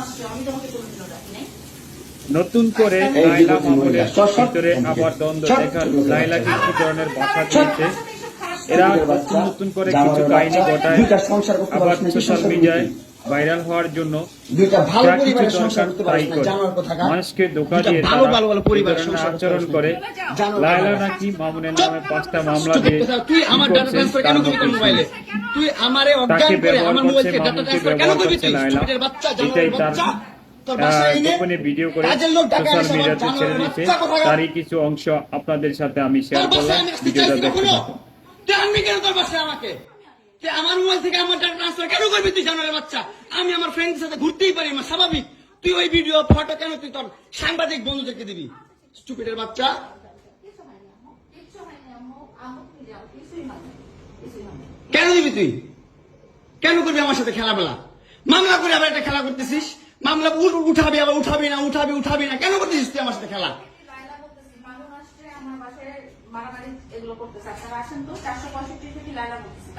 আসছে আমি তোমাকে কোনোদিনও ডাকি নাই। নতুন করে লাইলা মামুনের। ভিতরে আবার দ্বন্দ্ব। দেখার লাইলাকে কি ধরনের বাসা চলছে। এরা নতুন নতুন করে কিছু কাহিনী ঘটায় দুইটা সংসার করতে আবার সোশ্যাল মিডিয়ায় ভাইরাল হওয়ার জন্য মানুষকে ধোকা দিয়ে আচরণ করে। লায়লা নাকি মামুনের নামে পাঁচটা মামলা দিয়ে তুই আমার ডাটা ট্রান্সফার কেন করবি তোর মোবাইলে? তুই আমারে অজ্ঞান তাকে ব্যবহার করছে, মামুনকে ব্যবহার করছে এটাই তার গোপনে ভিডিও করে সোশ্যাল মিডিয়াতে ছেড়ে দিয়েছে তারই কিছু অংশ আপনাদের সাথে আমি শেয়ার করলাম ভিডিওটা দেখতে আমাকে? আমার মোবাইল থেকে আমার ডাটা ট্রান্সফার কেন করবি তুই জানোয়ারের বাচ্চা আমি আমার ফ্রেন্ডের সাথে ঘুরতেই পারি আমার স্বাভাবিক। তুই ওই ভিডিও ফটো কেন তুই তোর সাংবাদিক বন্ধুদেরকে দিবি? স্টুপিডের বাচ্চা। কেন দিবি তুই? কেন করবি আমার সাথে খেলাবেলা মামলা করে আবার একটা খেলা করতেছিস? মামলা উঠ- উঠাবি, আবার উঠাবি না, উঠাবি উঠাবি না। কেন করতেছিস তুই আমার সাথে খেলা? মারামারি এগুলো করতেছে। আপনারা আসেন তো, চারশো পঁয়ষট্টি থেকে লাইলা বলতেছি